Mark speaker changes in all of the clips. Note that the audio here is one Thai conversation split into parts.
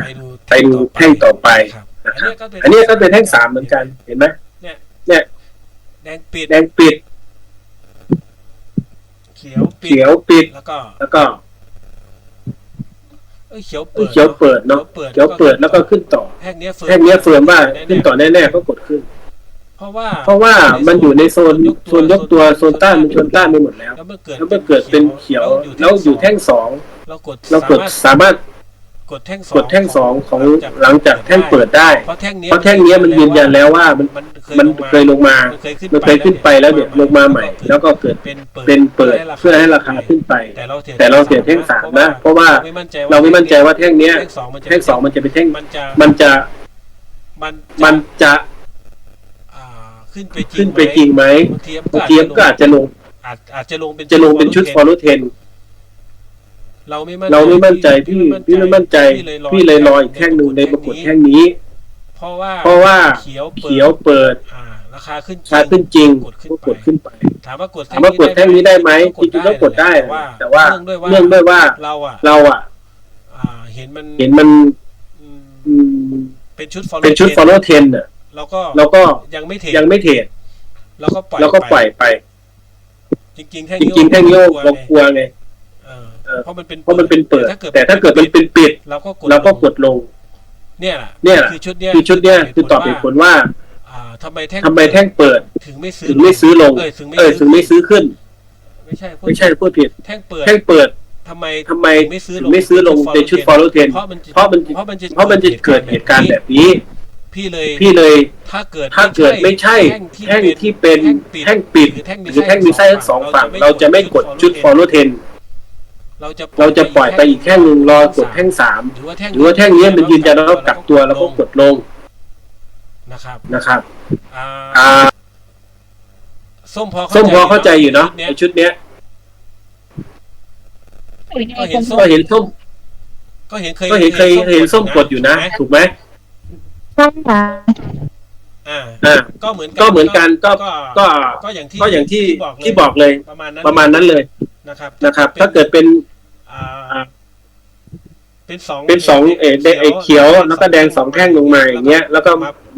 Speaker 1: ไปดู
Speaker 2: ไปดูแท่งต่อไป
Speaker 1: ครับ
Speaker 2: นะครับ
Speaker 1: อั
Speaker 2: อันนี้ก็เป็นแท่งสามเหมือนกัน เห็นไหม
Speaker 1: แดงปิด
Speaker 2: แดงปิด
Speaker 1: เขียวปิด
Speaker 2: เขียวปิด
Speaker 1: แล้วก็
Speaker 2: แล้วก็
Speaker 1: เอ้ยเขียวเปิด
Speaker 2: เขียวเปิดเนาะเขียวเปิดแล้วก็ขึ้นต่อ
Speaker 1: แท่งเนี้ยเฟิร์ม
Speaker 2: แท่งเนี้ยเฟิร์มว่าขึ้นต่อแน่ๆก็กดขึ้น
Speaker 1: เพราะว่า
Speaker 2: เพราะว่ามันอยู่ในโซนโซนยกตัวโซนต้านมันชนต้านไปหมดแล้ว
Speaker 1: แล้วมันเกิด
Speaker 2: แล้วมันเกิดเป็นเขียวแล้วอยู่แท่งสอง
Speaker 1: เรากด
Speaker 2: เรากดสามารถ
Speaker 1: กดแท่งสอง
Speaker 2: กดแท่งสองของหลังจากแท่งเปิดได้
Speaker 1: เพราะแท่งเนี้ย
Speaker 2: เพราะแท่งเนี้ยมันยืนยันแล้วว่ามัน
Speaker 1: มัน
Speaker 2: มันเคยลงมา
Speaker 1: มันเคยขึ้น
Speaker 2: มันเคยขึ้นไปแล้วเนี่ยลงมาใหม่ แล้วก็เกิด
Speaker 1: เป็นเปิด
Speaker 2: เป็นเปิดเพื่อให้ราคาขึ้นไป
Speaker 1: แต่เราเสีย
Speaker 2: แต่เราเสียแท่งสามนะ เพราะว่า
Speaker 1: เราไม่มั่นใจ
Speaker 2: เราไม่มั่นใจว่าแท่งเนี้ย
Speaker 1: แท่งสองมันจะ
Speaker 2: แท่งสองมันจะเป็นแท่ง
Speaker 1: มันจะ
Speaker 2: มันจะ
Speaker 1: มัน
Speaker 2: มันจะ
Speaker 1: อ่าขึ้นไปจริง
Speaker 2: ขึ้นไปจริงไหม
Speaker 1: บางที
Speaker 2: บางทีมันก็อาจจะลง
Speaker 1: อาจอาจจะลงเป็น
Speaker 2: จะลงเป็นชุด follow ten
Speaker 1: เราไม่มั่น
Speaker 2: เราไม่มั่นใจพี่พี่ไม่มั่นใจ พี่เลยรออีกแท่งหนึ่งในปรากฏแท่งนี้
Speaker 1: เพราะว่า
Speaker 2: เพราะว่า
Speaker 1: เขียวปิด
Speaker 2: เขียวเปิด
Speaker 1: อ่าราคาขึ้น
Speaker 2: ราคาขึ้นจริง
Speaker 1: กดขึ้น
Speaker 2: ก็
Speaker 1: ไป
Speaker 2: กดขึ้นไป
Speaker 1: ถามว่ากด
Speaker 2: ถามว่ากดแท่งนี้ได้ไหมจริงๆก็กดได้ แต่ว่า
Speaker 1: เนื่องด้วยว่า
Speaker 2: เนื่องด้วยว่า
Speaker 1: เราอะ
Speaker 2: เราอะ
Speaker 1: อ่าเห็นมัน
Speaker 2: เห็นมัน
Speaker 1: อืม
Speaker 2: อืม
Speaker 1: เป็นชุด follow
Speaker 2: เป็นชุด
Speaker 1: 10
Speaker 2: follow ten อะ
Speaker 1: เราก็
Speaker 2: เราก็
Speaker 1: ยังไม่เทรด
Speaker 2: ยังไม่เทรด
Speaker 1: เราก็ปล่อย
Speaker 2: เราก็ปล่อยไป
Speaker 1: จริงๆแท่ง
Speaker 2: จ
Speaker 1: นี้
Speaker 2: ริงๆแท่งนี้
Speaker 1: เรา
Speaker 2: เรากลัวไง
Speaker 1: เออ
Speaker 2: เออ
Speaker 1: เพราะมันเป็น
Speaker 2: เพราะมันเป็นเปิด
Speaker 1: ถ้าเกิด
Speaker 2: แต่ถ้าเกิดมันเป็นปิด
Speaker 1: เราก็กด
Speaker 2: เราก็กดลง
Speaker 1: เนี่ยแหละ
Speaker 2: เนี่ยแหละ
Speaker 1: คือชุดเนี้ย
Speaker 2: คือชุดเนี้ยคือตอบเหตุผลว่า
Speaker 1: อ่าทำไมแท่ง
Speaker 2: ทำไมแท่งเปิด
Speaker 1: ถึงไม่ซื้อ
Speaker 2: ถึงไม่ซื้อลง
Speaker 1: เออถึงไม่
Speaker 2: เออถึงไม่ซื้อขึ้น
Speaker 1: ไม่ใช่พูด
Speaker 2: ไม่ใช่พูดผิด
Speaker 1: แท่งเปิด
Speaker 2: แท่งเปิด
Speaker 1: ทำไม
Speaker 2: ทำไม
Speaker 1: ถึงไม่ซื้อล
Speaker 2: ถึ
Speaker 1: ง
Speaker 2: งไม่ซื้อลงในชุด follow ten
Speaker 1: เพราะมัน
Speaker 2: เพราะมัน
Speaker 1: เพราะมันจะ
Speaker 2: เพราะมันจะเกิดเหตุการณ์แบบนี้
Speaker 1: พี่เลย
Speaker 2: พี่เลย
Speaker 1: ถ้าเกิด
Speaker 2: ถ้าเกิดไม่ใช่แท่งที่เป็นแท่งปิด
Speaker 1: หรือแท่ง
Speaker 2: หรือแท่งมีไส้ทั้งสองฝั่ง เราจะไม่กดชุด follow ten
Speaker 1: เราจะ
Speaker 2: เราจะปล่อยไปอีกแท่งหนึ่งรอกดแท่งสาม
Speaker 1: หรือว่าแท่ง
Speaker 2: หรือว่าแท่งนี้มันยืนยันแล้วกลับตัวแล้วก็กดลง
Speaker 1: นะครับ
Speaker 2: นะครับ
Speaker 1: อ่า
Speaker 2: อ่า
Speaker 1: ส้มพอ
Speaker 2: ส้มพอเข้าใจอยู่เนาะ
Speaker 1: ชุดเนี้ย
Speaker 2: ในชุดเนี้ย
Speaker 1: ก็เห็นส้ม
Speaker 2: ก็เห็นส้ม
Speaker 1: ก็เห็นเคย
Speaker 2: ก็เห็นเคยเห็นส้มกดอยู่นะ ถูกไหม
Speaker 3: ใช่ค่ะ
Speaker 1: อ่า
Speaker 2: อ่า
Speaker 1: ก็เหมือน
Speaker 2: ก็เหมือนกันก็ก็
Speaker 1: ก็อย่างที่
Speaker 2: ก็อย่างที่
Speaker 1: บอก
Speaker 2: ที่บอกเลย
Speaker 1: ประมาณนั้น
Speaker 2: ประมาณนั้นเลย
Speaker 1: นะครับ
Speaker 2: นะครับ ถ้าเกิดเป็น
Speaker 1: อ่าเป็นสอง
Speaker 2: เป็นสองเอเอเขียวแล้วก็แดงสองแท่งลงมาอย่างเงี้ยแล้วก็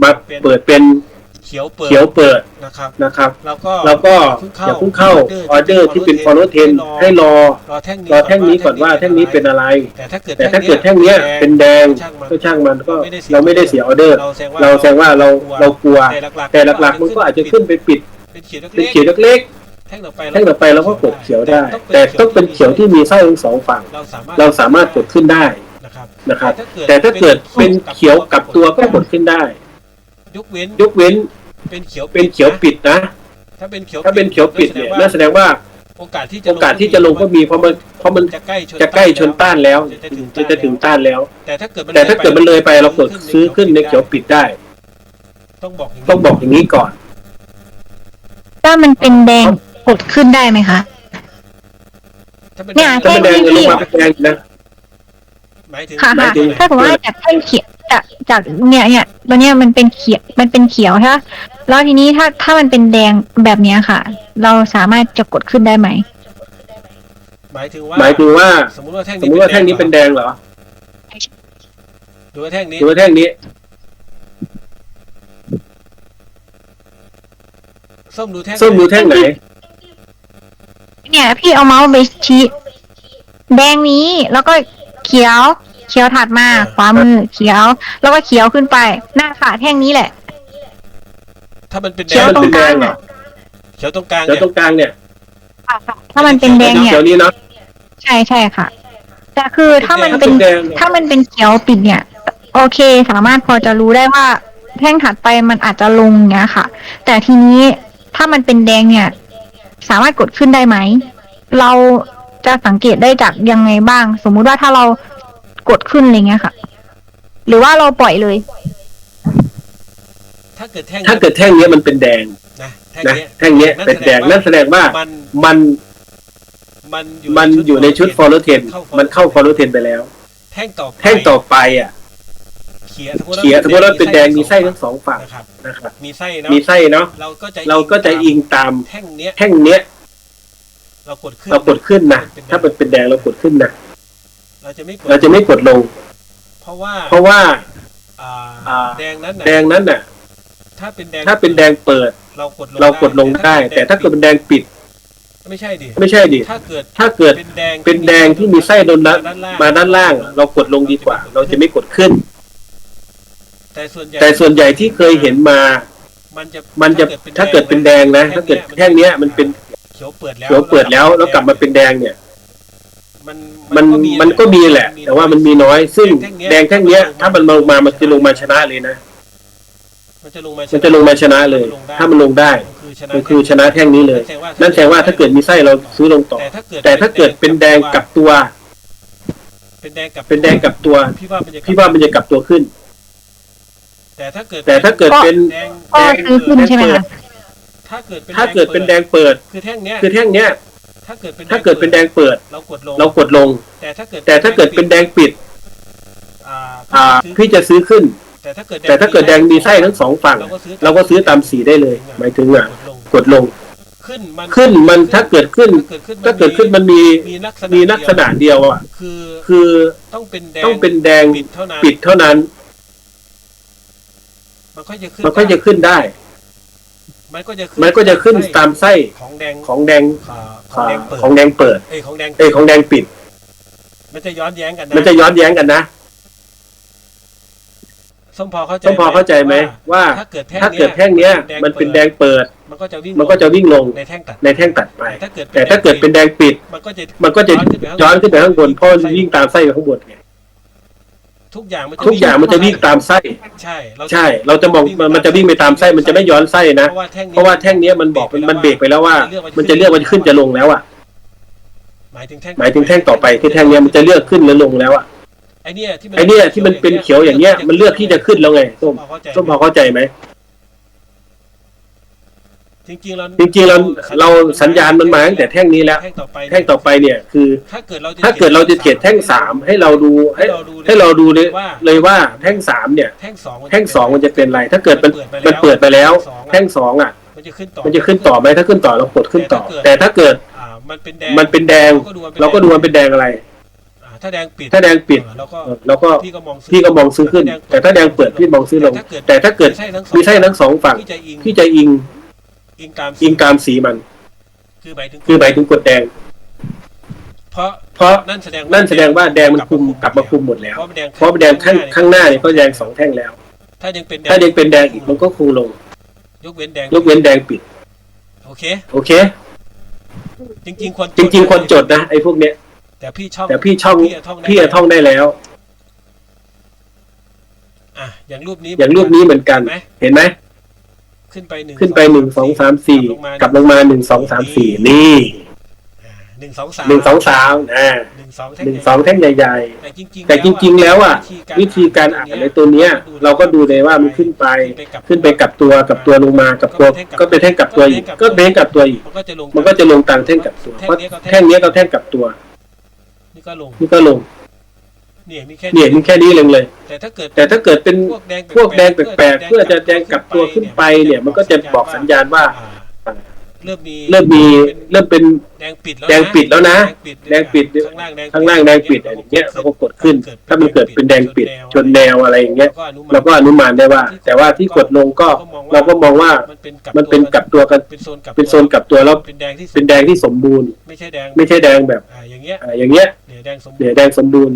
Speaker 2: มาเปิดเป็น
Speaker 1: เขียวเปิด
Speaker 2: เขียวเปิด
Speaker 1: นะครับ
Speaker 2: นะครับ
Speaker 1: แล้วก็
Speaker 2: แล้วก็อย่าเพิ่งเข้าออเดอร์ที่เป็น follow ten ให้รอ
Speaker 1: รอแท่งนี้
Speaker 2: รอแท่งนี้ก่อนว่าแท่งนี้เป็นอะไร
Speaker 1: แต่ถ้าเกิด
Speaker 2: แต่ถ้าเกิดแท่งเนี้ยเป็นแดงก็ช่างมันก็เราไม่ได้เสียออเดอร์
Speaker 1: เราแสดงว่า
Speaker 2: เราแสดงว่าเราเรากลัว
Speaker 1: แต่หลักๆ
Speaker 2: แต่หลักๆมันก็อาจจะขึ้นไปปิด
Speaker 1: เป็นเขียว
Speaker 2: เป็น
Speaker 1: เล็ก
Speaker 2: เขียวเล็ก
Speaker 1: ๆ แท่งต่อไป
Speaker 2: ๆแท่งต่อไปเราก็กดเขียวได้ แต่ต้องเป็นเขียวที่มีไส้ทั้งสองฝั่ง
Speaker 1: เราสามารถ
Speaker 2: เราสามารถกดขึ้นได้
Speaker 1: นะครับ
Speaker 2: นะครับ แต่ถ้าเกิดเป็นเขียวกับตัวก็กดขึ้นได้
Speaker 1: ยกเว้น
Speaker 2: ยกเว้น
Speaker 1: เป็นเขียว
Speaker 2: เป็นเขียวปิดนะ
Speaker 1: ถ้าเป็นเขียว
Speaker 2: ถ้าเป็นเขียวปิดเนี่ยนั่นแสดงว่า
Speaker 1: โอกาสที่จะ
Speaker 2: โอกาสที่จะลงก็มีเพราะมันเพราะมัน
Speaker 1: จะใกล้ชน
Speaker 2: จะใกล้ชนต้านแล้ว
Speaker 1: จะถึง
Speaker 2: จะจะถึงต้านแล้ว
Speaker 1: แต่ถ้าเกิดมัน
Speaker 2: แต่ถ้าเกิดมันเลยไปเรากดซื้อขึ้นในเขียวปิดได้
Speaker 1: ต้องบอกย่างนี้
Speaker 2: ต้องบอกอย่างนี้ก่อน
Speaker 3: ถ้ามันเป็นแดง กดขึ้นได้ไหมคะ
Speaker 1: ถ้าเป็น
Speaker 3: เนี่ย
Speaker 2: ถ้ามันแดงจะลงมาเป็นแดงนะ
Speaker 1: หมายถึง
Speaker 3: ค่ะ
Speaker 2: หมา
Speaker 3: ค่ะ
Speaker 2: ยถึง
Speaker 3: ถ้าสมมติว่าจากแท่งเขียวจากจากเนี่ยเนี่ยตัวเนี้ยมันเป็นเขียวมันเป็นเขียวใช่ปะแล้วทีนี้ถ้าถ้ามันเป็นแดงแบบเนี้ยค่ะ เราสามารถจะกดขึ้นได้ไหม
Speaker 1: หมายถึงว่า
Speaker 2: หมายถึงว่า
Speaker 1: สมมติว่าแท่ง
Speaker 2: สมมติว่าแท่งนี้เป็นแดงเหรอ
Speaker 1: หรือว่าแท่งนี้
Speaker 2: หรือว่าแท่งนี้
Speaker 1: ส้มดูแท่ง
Speaker 2: ส้มดูแท่งไหน
Speaker 3: เนี่ย พี่เอาเมาส์ไปชี้แดงนี้แล้วก็เขียว เขียวถัดมาขวามือเขียว แล้วก็เขียวขึ้นไป หน้าขาแท่งนี้แหละ
Speaker 1: ถ้ามันเป็นแด
Speaker 3: เขียว
Speaker 1: ง
Speaker 3: ตรงกลาง
Speaker 2: มันเป็นแดงเหรอ
Speaker 3: อะ
Speaker 1: เขียวตรงกลาง
Speaker 2: แล้ว
Speaker 1: เนี่ย
Speaker 2: ตรงกลางเนี่ย
Speaker 3: ค่ะค่ะถ้ามันเป็นแดงเนี่ย
Speaker 2: เขียวนี้เนาะ
Speaker 3: ใช่ใช่ค่ะ แต่คือถ้ามันเป็น
Speaker 2: แดงเนี่ย
Speaker 3: ถ้ามันเป็นเขียวปิดเนี่ย โอเคสามารถพอจะรู้ได้ว่าแท่งถัดไปมันอาจจะลงเงี้ยค่ะ แต่ทีนี้ถ้ามันเป็นแดงเนี่ย สามารถกดขึ้นได้ไหม เราจะสังเกตได้จากยังไงบ้าง สมมุติว่าถ้าเรากดขึ้นอะไรเงี้ยค่ะ หรือว่าเราปล่อยเลย
Speaker 1: ถ้าเกิดแท่ง
Speaker 2: ถ้าเกิดแท่งเนี้ยมันเป็นแดง
Speaker 1: นะแท่ง
Speaker 2: นะ
Speaker 1: เนี้ย
Speaker 2: แท่งเนี้ยเป็นแดงนั่นแสดงว่า
Speaker 1: มัน
Speaker 2: มัน
Speaker 1: มัน
Speaker 2: มันอยู่ในชุด follow ten มันเข้า follow ten ไปแล้ว
Speaker 1: แท่งต่อไป
Speaker 2: แท่งต่อไปอะ
Speaker 1: เขียวสมมติ
Speaker 2: เขียวสมมติว่าเป็นแดงมีไส้ทั้งสองฝั่ง
Speaker 1: นะครับ
Speaker 2: นะครับ
Speaker 1: มีไส้เนาะ
Speaker 2: มีไส้เนาะ
Speaker 1: เราก็จะ
Speaker 2: เราก็จะอิงตาม
Speaker 1: แท่งเนี้ย
Speaker 2: แท่งเนี้ย
Speaker 1: เรากดขึ้น
Speaker 2: เรากดขึ้นนะถ้ามันเป็นแดงเรากดขึ้นนะ
Speaker 1: เราจะไม่กด
Speaker 2: เราจะไม่กดลง
Speaker 1: เพราะว่า
Speaker 2: เพราะว่า
Speaker 1: อ่า
Speaker 2: อ่า
Speaker 1: แดงนั้นน่ะ
Speaker 2: แดงนั้นน่ะ
Speaker 1: ถ้าเป็นแดง
Speaker 2: ถ้าเป็นแดงเปิด
Speaker 1: เรากดลง
Speaker 2: เรากดลงได้ แต่ถ้าเกิดเป็นแดงปิด
Speaker 1: ไม่ใช่ดิ
Speaker 2: ไม่ใช่ดิ
Speaker 1: ถ้าเกิด
Speaker 2: ถ้าเกิด
Speaker 1: เป็นแดง
Speaker 2: เป็นแดงที่มีไส้โดนรัดมาด้านล่าง เรากดลงดีกว่า เราจะไม่กดขึ้น
Speaker 1: แต่ส่วนใหญ่
Speaker 2: แต่ส่วนใหญ่ที่เคยเห็นมา
Speaker 1: มันจะ
Speaker 2: มันจะถ้าเกิดเป็นแดงนะ ถ้าเกิดแท่งเนี้ยมันเป็น
Speaker 1: เขียวเปิดแล้ว
Speaker 2: เขียวเปิดแล้วแล้วกลับมาเป็นแดงเนี่ย
Speaker 1: มัน
Speaker 2: มันมันก็มีแหละ แต่ว่ามันมีน้อย ซึ่งแดงแท่งเนี้ย ถ้ามันลงมามันจะลงมาชนะเลยนะ
Speaker 1: มันจะลงมา
Speaker 2: มันจะลงมาชนะเลย ถ้ามันลงได้
Speaker 1: คือชนะ
Speaker 2: มันคือชนะแท่งนี้เลย นั่นแสดงว่าถ้าเกิดมีไส้เราซื้อลงต่อ
Speaker 1: แต่ถ้าเกิด
Speaker 2: แต่ถ้าเกิดเป็นแดงกลับตัว
Speaker 1: เป็นแดงกับ
Speaker 2: เป็นแดงกลับตัว
Speaker 1: พี่ว่ามันจะ
Speaker 2: พี่ว่ามันจะกลับตัวขึ้น
Speaker 1: แต่ถ้าเกิด
Speaker 2: แต่ถ้าเกิดเป็น
Speaker 1: แดง
Speaker 3: ก็ซื้อขึ้นใช่ไหมคะ
Speaker 1: ถ้าเกิดเป็น
Speaker 2: ถ้าเกิดเป็นแดงเปิด
Speaker 1: คือแท่งเนี้ย
Speaker 2: คือแท่งเนี้ย
Speaker 1: ถ้าเกิดเป็น
Speaker 2: ถ้าเกิดเป็นแดงเปิด
Speaker 1: เรากดลง
Speaker 2: เรากดลง
Speaker 1: แต่ถ้าเกิด
Speaker 2: แต่ถ้าเกิดเป็นแดงปิด
Speaker 1: อ่า
Speaker 2: อ่าพี่จะซื้อขึ้น
Speaker 1: แต่ถ้าเกิด
Speaker 2: แต่ถ้าเกิดแดงมีไส้ทั้งสองฝั่ง
Speaker 1: เราก็ซื้อ
Speaker 2: เราก็ซื้อตามสีได้เลย หมายถึงอะ
Speaker 1: กดลง
Speaker 2: กดลง
Speaker 1: ขึ้นมัน
Speaker 2: ขึ้นมันถ้าเกิดขึ้น ถ้าเกิดขึ้นมันมี
Speaker 1: มีลักษณะ
Speaker 2: มีลักษณะเดียวอะ
Speaker 1: คือ
Speaker 2: คือ
Speaker 1: ต้องเป็นแดง
Speaker 2: ต้องเป็นแดง
Speaker 1: ปิดเท่านั้น
Speaker 2: ปิดเท่านั้น
Speaker 1: มันก็จะขึ้น
Speaker 2: มันก็จะขึ้นได้
Speaker 1: มันก็จะขึ้น
Speaker 2: มันก็จะขึ้นตามไส้
Speaker 1: ของแดง
Speaker 2: ของแดง
Speaker 1: อ่าของแดงเปิด
Speaker 2: ของแดงเปิด
Speaker 1: เอ้ยของแดง
Speaker 2: เอ้ยของแดงปิด
Speaker 1: มันจะย้อนแย้งกันนะ
Speaker 2: มันจะย้อนแย้งกันนะ
Speaker 1: ส้มพอเข้าใจ
Speaker 2: ต้องพอเข้าใจไหมว่า
Speaker 1: ถ้าเกิดแท่ง
Speaker 2: ถ้าเกิดแท่งเนี้ย มันเป็นแดงเปิด
Speaker 1: มันก็จะวิ่ง
Speaker 2: มันก็จะวิ่งลง
Speaker 1: ในแท่งตัด
Speaker 2: ในแท่งตัดไป
Speaker 1: แต่ถ้าเกิด
Speaker 2: แต่ถ้าเกิดเป็นแดงปิด
Speaker 1: มันก็จะ
Speaker 2: มันก็จะย้อนขึ้นไปข้างบนเพราะมันวิ่งตามไส้ไปข้างบนไง
Speaker 1: ทุกอย่างมันจะ
Speaker 2: ทุกอย่างมันจะวิ่งตามไส้
Speaker 1: ใช่เรา
Speaker 2: ใช่ เราจะมองมันมันจะวิ่งไปตามไส้มันจะไม่ย้อนไส้นะ
Speaker 1: เพราะว่าแท่ง
Speaker 2: เพราะว่าแท่งเนี้ยมันบอกมันเบรกไปแล้วว่า มันจะเลือกว่าจะขึ้นจะลงแล้วอะ
Speaker 1: หมายถึงแท่ง
Speaker 2: หมายถึงแท่งต่อไปคือแท่งเนี้ยมันจะเลือกขึ้นหรือลงแล้วอะ
Speaker 1: ไอเนี้ยที่
Speaker 2: ไอเนี้ยที่มันเป็นเขียวอย่างเงี้ยมันเลือกที่จะขึ้นแล้วไงส้ม
Speaker 1: พอเข้าใจ
Speaker 2: ส้มพอเข้าใจไหม
Speaker 1: จริงๆเรา
Speaker 2: จริงๆเราเราสัญญาณมันมาตั้งแต่แท่งนี้แล้ว
Speaker 1: แท่งต่อไป
Speaker 2: แท่งต่อไปเนี่ยคือ
Speaker 1: ถ้าเกิดเราจะ
Speaker 2: ถ้าเกิดเราจะเทียดแท่งสามให้เราดูให้ให้เราดูเลยเลยว่าแท่งสามเนี่ย
Speaker 1: แท่งสอง
Speaker 2: แท่งสองมันจะเป็นอะไร ถ้าเกิดมันมันเปิดไปแล้ว แท่งสองอะ
Speaker 1: มันจะขึ้นต่อ
Speaker 2: มันจะขึ้นต่อไหมถ้าขึ้นต่อเรากดขึ้นต่อ แต่ถ้าเกิด
Speaker 1: อ่ามันเป็นแดง
Speaker 2: มันเป็นแดง เราก็ดูมันเป็นแดงอะไร
Speaker 1: อ่าถ้าแดงปิด
Speaker 2: ถ้าแดงปิด
Speaker 1: อ่าเราก็
Speaker 2: เออเราก็
Speaker 1: พี่ก็มองซื้
Speaker 2: พี่ก็มองซื้อขึ้น แต่ถ้าแดงเปิดพี่มองซื้อลง แต่ถ้าเกิดมีไส้ทั้งสองฝั่ง
Speaker 1: พี่จะอิง
Speaker 2: พี่จะ อิง
Speaker 1: อิงตาม
Speaker 2: อิงตามสีมัน
Speaker 1: คือหมายถึง
Speaker 2: คือหมายถึงกดแดง
Speaker 1: เพราะ
Speaker 2: เพราะ
Speaker 1: นั่นแสดง
Speaker 2: นั่นแสดงว่าแดงมันคุมกลับมาคุมหมดแล้ว
Speaker 1: เพราะมันแดง
Speaker 2: เพราะแดงข้างข้างหน้าเนี่ยก็แดงสองแท่งแล้ว
Speaker 1: ถ้ายังเป็น
Speaker 2: ถ้ายังเป็นแดงอีกมันก็คงลง
Speaker 1: ยกเว้นแดง
Speaker 2: ยกเว้นแดงปิด
Speaker 1: โอเค
Speaker 2: โอเค
Speaker 1: จริง ๆ คน
Speaker 2: จริง ๆ คนจดนะไอ้พวกเนี้ย
Speaker 1: แต่พี่ช่อง
Speaker 2: แต่พี่ช่อง
Speaker 1: พี่อะท่องได้
Speaker 2: พี่อะท่องได้แล้ว
Speaker 1: อะอย่างรูปนี้
Speaker 2: อย่างรูปนี้เหมือนกัน
Speaker 1: เห็นไหม
Speaker 2: เห็นไหม
Speaker 1: ขึ้นไปหนึ่ง
Speaker 2: ขึ้นไปหนึ่งสองสามสี่กลับลงมาหนึ่งสองสามสี่นี่
Speaker 1: อ่าหนึ่งสองสาม
Speaker 2: หนึ่งสองสามอ่า
Speaker 1: หนึ่งสองแท่
Speaker 2: หนึ่งสองแท่งใหญ่
Speaker 1: แต่จริงๆ
Speaker 2: ๆแต่จริงๆ แล้วอะ วิธีการอ่านในตัวเนี้ย เราก็ดูเลยว่ามันขึ้นไป ขึ้นไปกับตัวกับตัวลงมากับตัวก็เป็นแท่งกับตัวอีก ก็เป็นแท่งกับตัวอีก
Speaker 1: มันก็จะลง
Speaker 2: มันก็จะลงตามแท่งกับตัวเพราะแท่งเนี้ยก็แท่งกับตัว
Speaker 1: นี่ก็ลง
Speaker 2: นี่ก็ลง
Speaker 1: เนี่ยมีแค่
Speaker 2: เนี่ยมันแค่นี้เองเลย
Speaker 1: แต่ถ้าเกิด
Speaker 2: แต่ถ้าเกิดเป็น
Speaker 1: พวกแดง
Speaker 2: พวกแดงแปลกๆเพื่อจะแดงกลับตัวขึ้นไปเนี่ย มันก็จะบอกสัญญาณว่า
Speaker 1: อ่าเริ่มมี
Speaker 2: เริ่มมีเริ่มเป็น
Speaker 1: แดงปิดแล้ว
Speaker 2: แดงปิดแล้วนะ แดงปิด
Speaker 1: ข้างล่างแดง
Speaker 2: ข้างล่างแดงปิดอะไรอย่างเงี้ยเราก็กดขึ้น ถ้ามันเกิดเป็นแดงปิดชนแนวอะไรอย่างเงี้ยเราก็อนุมานได้ว่า แต่ว่าที่กดลงก็เราก็มองว่า
Speaker 1: มันเป็นกลับ
Speaker 2: มันเป็นกลับตัวกัน
Speaker 1: เป็นโซนกลับ
Speaker 2: เป็นโซนกลับตัวแล้ว
Speaker 1: เป็นแดงที่
Speaker 2: เป็นแดงที่สมบูรณ์
Speaker 1: ไม่ใช่แดง
Speaker 2: ไม่ใช่แดงแบบ
Speaker 1: อ่าอย่างเงี้ย
Speaker 2: อ่าอย่างเงี้ย
Speaker 1: เนี่ยแดงสมบูร
Speaker 2: เนี่ย
Speaker 1: ณ์
Speaker 2: แดงสมบูรณ์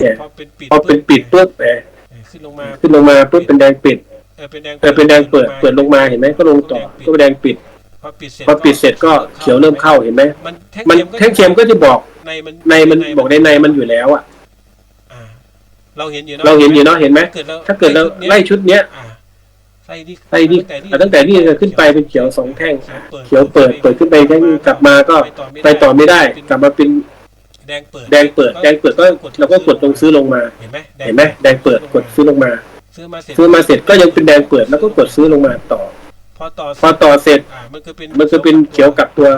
Speaker 1: เนี่ย
Speaker 2: เนี่ย
Speaker 1: พอเป็นปิด
Speaker 2: พอเป็นปิดปุ๊บแหม
Speaker 1: เนี่ยขึ้นลงมา
Speaker 2: ขึ้นลงมาปุ๊บเป็นแดงปิด
Speaker 1: เออเป็นแดง
Speaker 2: เออเป็นแดงเปิดเปิดลงมาเห็นไหมก็ลงต่อก็เป็นแดงปิด
Speaker 1: พอปิดเสร็จ
Speaker 2: พอปิดเสร็จก็เขียวเริ่มเข้าเห็นไหม
Speaker 1: มันแท่ง
Speaker 2: มัน
Speaker 1: เทียม
Speaker 2: แท่งเทียมก็จะบอก
Speaker 1: ในมัน
Speaker 2: ในมันบอกในในมันอยู่แล้วอะ
Speaker 1: อ่าเราเห็นอยู่
Speaker 2: เราเห็นอยู่เนาะเห็นไหม
Speaker 1: ถ้าเกิดเรา
Speaker 2: ถ้าเกิดเราไล่ชุดเนี้ย
Speaker 1: อ่าไล่ที่
Speaker 2: ไล่ที่อะตั้งแต่นี่ขึ้นไปเป็นเขียวสองแท่ง เขียวเปิดเปิดขึ้นไปแท่งกลับมาก็ไปต่อไม่ได้ กลับมาเป็น
Speaker 1: แดงเปิด
Speaker 2: แดงเปิด แดงเปิดก็เราก็กดลงซื้อลงมา
Speaker 1: เห็นไหม
Speaker 2: เห็นไหมแดงเปิดกดซื้อลงมา
Speaker 1: ซื้อมาเสร็จ
Speaker 2: ซื้อมาเสร็จก็ยังเป็นแดงเปิดแล้วก็กดซื้อลงมาต่อ
Speaker 1: พอต่อ
Speaker 2: พอต่อเสร็จ
Speaker 1: อ่ามันคือเป็น
Speaker 2: มันจะเป็นเขียวกับตัว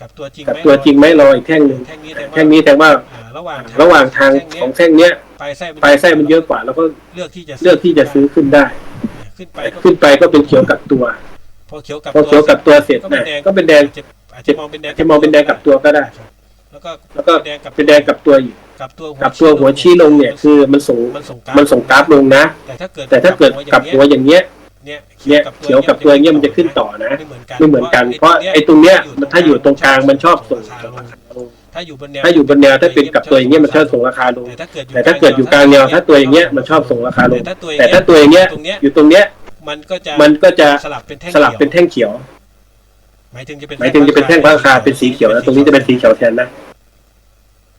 Speaker 1: กับตัวจริง
Speaker 2: กับ
Speaker 1: ไหม
Speaker 2: ตัวจริงไหมรออีกแท่งหนึ่ง
Speaker 1: แท่งนี้แต่ว่า
Speaker 2: แท่งนี้แต่ว่า
Speaker 1: อ่าระหว่าง
Speaker 2: ระหว่างทางของแท่งเนี้ย
Speaker 1: ปลายไส้
Speaker 2: ปลายไส้มันเยอะกว่า แล้วก็
Speaker 1: เลือกที่จะ
Speaker 2: เลือกที่จะซื้อขึ้นได้
Speaker 1: ขึ้นไปก็
Speaker 2: ขึ้นไปก็เป็นเขียวกับตัว
Speaker 1: พอเขียวกับ
Speaker 2: พอเขียวกับตัวเสร็จ
Speaker 1: ก็เป็น
Speaker 2: นะ
Speaker 1: แดง
Speaker 2: ก็เป็นแดง
Speaker 1: อาจจะมองเป็นแดง
Speaker 2: จะมองเป็นแดงกับตัวก็ได้
Speaker 1: แล้วก็
Speaker 2: แล้วก็
Speaker 1: แดงกับ
Speaker 2: เป็นแดงกับตัวอีก
Speaker 1: กับตัว
Speaker 2: กับตัวหัวชี้ลงเนี่ยคือมันส่ง
Speaker 1: มันส่ง
Speaker 2: มันส่งกราฟลงนะ
Speaker 1: แต่ถ้าเกิด
Speaker 2: แต่ถ้าเกิดกับหัวอย่างเงี้ย
Speaker 1: เนี่ย
Speaker 2: เนี่ยเขียวกับตัวเงี้ยมันจะขึ้นต่อนะ
Speaker 1: ไม่เหมือนกัน
Speaker 2: ไม่เหมือนกันเพราะไอ้ตรงเนี้ยมันถ้าอยู่ตรงกลางมันชอบส่ง
Speaker 1: ราคาลง
Speaker 2: ลง
Speaker 1: ถ้าอยู่บนแนว
Speaker 2: ถ้าอยู่บนแนวถ้าเป็นกับตัวอย่างเงี้ยมันชอบส่งราคาลง
Speaker 1: แต่ถ้าเกิด
Speaker 2: แต่ถ้าเกิดอยู่กลางแนวถ้าตัวอย่างเงี้ยมันชอบส่งราคาลง
Speaker 1: แต่ถ้าตัว
Speaker 2: แต่ถ้าตัวอย่างเงี้ย
Speaker 1: ตรงเนี้ย
Speaker 2: อยู่ตรงเนี้ย
Speaker 1: มันก็จะ
Speaker 2: มันก็จะ
Speaker 1: สลับเป็นแท่ง
Speaker 2: สลับเป็นแท่งเขียว
Speaker 1: หมายถึงจะเป็น
Speaker 2: หมายถึงจะเป็นแท่งราคาเป็นสีเขียวแล้วตรงนี้จะเป็นสีเขียวแทนนะ